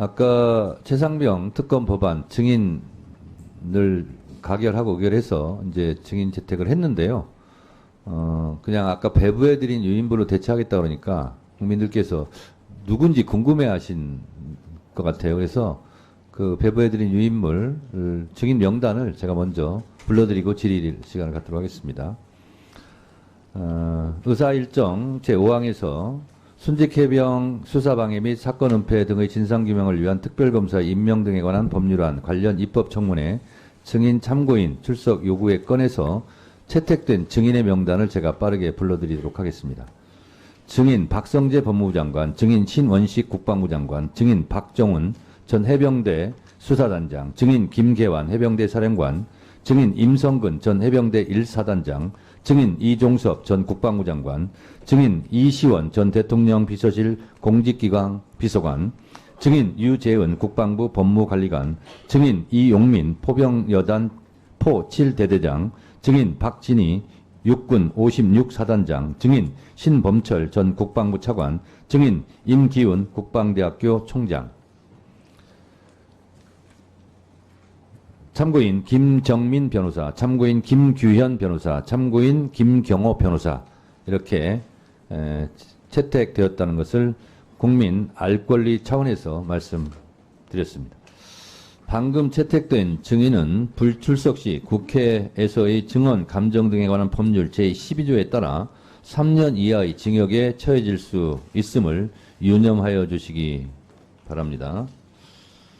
아까 최상병 특검 법안 증인을 가결하고 의결해서 이제 증인 채택을 했는데요. 어, 그냥 아까 배부해드린 유인부로 대체하겠다 그러니까 국민들께서 누군지 궁금해 하신 것 같아요. 그래서 그 배부해드린 유인물 증인 명단을 제가 먼저 불러드리고 질의 시간을 갖도록 하겠습니다. 어, 의사 일정 제5항에서 순직해병 수사방해 및 사건 은폐 등의 진상규명을 위한 특별검사 임명 등에 관한 법률안 관련 입법 청문회 증인 참고인 출석 요구에 건에서 채택된 증인의 명단을 제가 빠르게 불러드리도록 하겠습니다. 증인 박성재 법무부 장관, 증인 신원식 국방부 장관, 증인 박정훈 전 해병대 수사단장, 증인 김계환 해병대 사령관, 증인 임성근 전 해병대 1사단장, 증인 이종섭 전 국방부 장관, 증인 이시원 전 대통령 비서실 공직기강 비서관, 증인 유재은 국방부 법무관리관, 증인 이용민 포병여단 포 7대대장, 증인 박진희 육군 56사단장, 증인 신범철 전 국방부 차관, 증인 임기훈 국방대학교 총장. 참고인 김정민 변호사, 참고인 김규현 변호사, 참고인 김경호 변호사 이렇게 에, 채택되었다는 것을 국민 알 권리 차원에서 말씀드렸습니다. 방금 채택된 증인은 불출석 시 국회에서의 증언, 감정 등에 관한 법률 제12조에 따라 3년 이하의 징역에 처해질 수 있음을 유념하여 주시기 바랍니다.